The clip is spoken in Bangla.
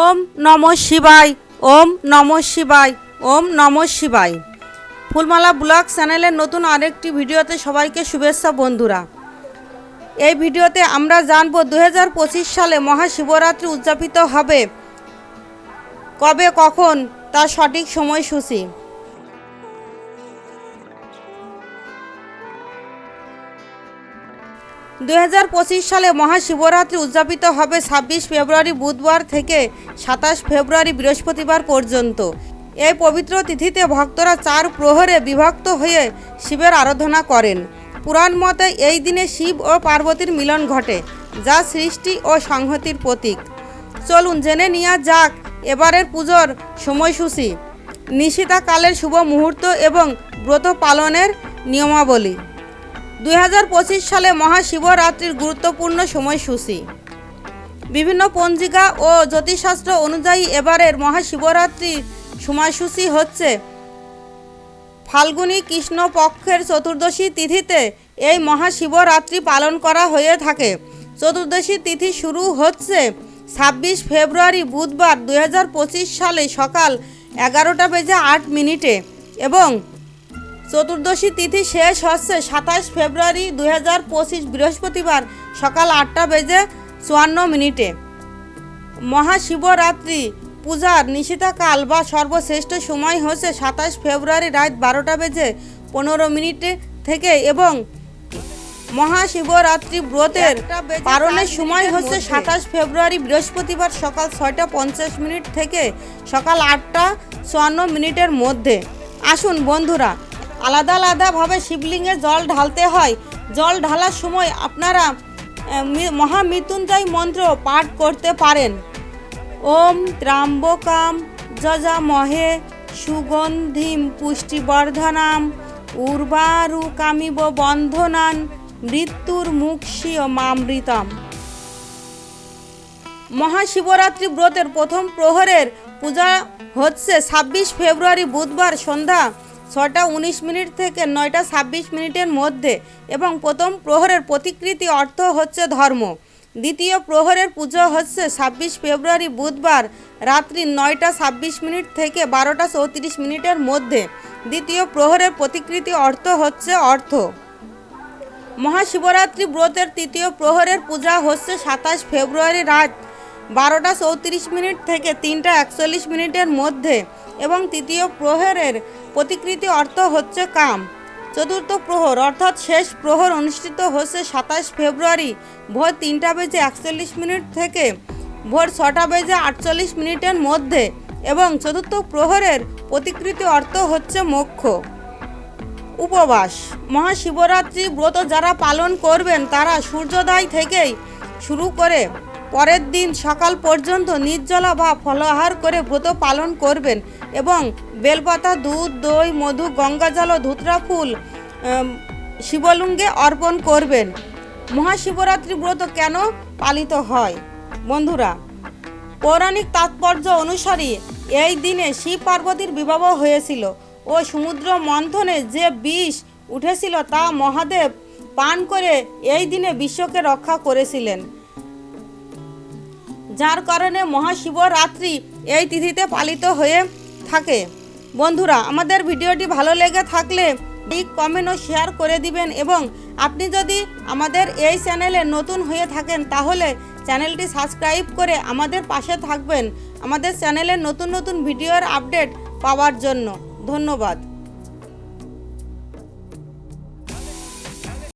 ওম নম শিবায়, ওম নম শিবায়, ওম নম শিবায়। ফুলমালা ব্লগ চ্যানেলের নতুন আরেকটি ভিডিওতে সবাইকে শুভেচ্ছা, বন্ধুরা। এই ভিডিওতে আমরা জানব দু হাজার পঁচিশ সালে মহাশিবরাত্রি উদযাপিত হবে। কবে, কখন, তার সঠিক সময়সূচি। দু হাজার পঁচিশ সালে মহাশিবরাত্রি উদযাপিত হবে ছাব্বিশ ফেব্রুয়ারি বুধবার থেকে সাতাশ ফেব্রুয়ারি বৃহস্পতিবার পর্যন্ত। এই পবিত্র তিথিতে ভক্তরা চার প্রহরে বিভক্ত হয়ে শিবের আরাধনা করেন। পুরাণ মতে এই দিনে শিব ও পার্বতীর মিলন ঘটে, যা সৃষ্টি ও সংহতির প্রতীক। চলুন জেনে নেওয়া যাক এবারের পুজোর সময়সূচি। নিশিতাকালের শুভ মুহূর্ত এবং ব্রত পালনের নিয়মাবলী। দুই হাজার পঁচিশ সালে মহাশিবরাত্রির গুরুত্বপূর্ণ সময়সূচি। বিভিন্ন পঞ্জিকা ও জ্যোতিষশাস্ত্র অনুযায়ী এবারের মহাশিবরাত্রির সময়সূচি হচ্ছে ফাল্গুনী কৃষ্ণ পক্ষের চতুর্দশী তিথিতে এই মহাশিবরাত্রি পালন করা হয়ে থাকে। চতুর্দশী তিথি শুরু হচ্ছে ছাব্বিশ ফেব্রুয়ারি বুধবার দু হাজার পঁচিশ সালে সকাল এগারোটা বেজে আট মিনিটে এবং চতুর্দশী তিথি শেষ হচ্ছে সাতাশ ফেব্রুয়ারি দুই হাজার পঁচিশ বৃহস্পতিবার সকাল আটটা বেজে চুয়ান্ন মিনিটে। মহাশিবরাত্রি পূজার নিশিতাকাল বা সর্বশ্রেষ্ঠ সময় হচ্ছে সাতাশ ফেব্রুয়ারি রাত বারোটা বেজে পনেরো মিনিটে থেকে এবং মহাশিবরাত্রি ব্রতের পালনের সময় হচ্ছে সাতাশ ফেব্রুয়ারি বৃহস্পতিবার সকাল ছয়টা পঞ্চাশ মিনিট থেকে সকাল আটটা চুয়ান্ন মিনিটের মধ্যে। আসুন বন্ধুরা আলাদা আলাদাভাবে শিবলিঙ্গে জল ঢালতে হয়। জল ঢালার সময় আপনারা মহামৃত্যুঞ্জয় মন্ত্র পাঠ করতে পারেন। ওম ত্রাম্বকাম যজামহে সুগন্ধিম পুষ্টিবর্ধনাম উর্বারুকামিব বন্ধনান মৃত্যুর মুক্ষীয় মামৃতম। মহাশিবরাত্রি ব্রতের প্রথম প্রহরের পূজা হচ্ছে ছাব্বিশ ফেব্রুয়ারি বুধবার সন্ধ্যা ছটা উনিশ মিনিট থেকে নয়টা ছাব্বিশ মিনিটের মধ্যে এবং প্রথম প্রহরের প্রতিকৃতি অর্থ হচ্ছে ধর্ম। দ্বিতীয় প্রহরের পুজো হচ্ছে ছাব্বিশ ফেব্রুয়ারি বুধবার রাত্রি নয়টা ছাব্বিশ মিনিট থেকে বারোটা চৌত্রিশ মিনিটের মধ্যে। দ্বিতীয় প্রহরের প্রতিকৃতি অর্থ হচ্ছে অর্থ। মহাশিবরাত্রি ব্রতের তৃতীয় প্রহরের পূজা হচ্ছে সাতাশ ফেব্রুয়ারি রাত বারোটা চৌত্রিশ মিনিট থেকে তিনটা একচল্লিশ মিনিটের মধ্যে। এবং তৃতীয় প্রহরের প্রতিকৃতি অর্থ হচ্ছে কাম। চতুর্থ প্রহর, অর্থাৎ শেষ প্রহর অনুষ্ঠিত হচ্ছে সাতাশ ফেব্রুয়ারি ভোর তিনটা বেজে একচল্লিশ মিনিট থেকে ভোর ছটা বেজে আটচল্লিশ মিনিটের মধ্যে এবং চতুর্থ প্রহরের প্রতিকৃতি অর্থ হচ্ছে মোক্ষ। উপবাস, মহাশিবরাত্রি ব্রত যারা পালন করবেন তারা সূর্যোদয় থেকেই শুরু করে পরের দিন সকাল পর্যন্ত নির্জলা বা ফলাহার করে ব্রত পালন করবেন এবং বেলপাতা, দুধ, দই, মধু গঙ্গাজল ও ধুতরা ফুল শিবলিঙ্গে অর্পণ করবেন। মহাশিবরাত্রি ব্রত কেন পালিত হয়? বন্ধুরা, পৌরাণিক তাৎপর্য অনুসারে এই দিনে শিব পার্বতীর বিবাহ হয়েছিল ও সমুদ্র মন্থনে যে বিষ উঠেছিল তা মহাদেব পান করে এই দিনে বিশ্বকে রক্ষা করেছিলেন। যার কারণে মহাশিবরাত্রি এই তিথিতে পালিত হয়ে থাকে। বন্ধুরা, আমাদের ভিডিওটি ভালো লেগে থাকলে লাইক, কমেন্ট ও শেয়ার করে দিবেন এবং আপনি যদি আমাদের এই চ্যানেলে নতুন হয়ে থাকেন, তাহলে চ্যানেলটি সাবস্ক্রাইব করে আমাদের পাশে থাকবেন আমাদের চ্যানেলে নতুন নতুন ভিডিওর আপডেট পাওয়ার জন্য। ধন্যবাদ।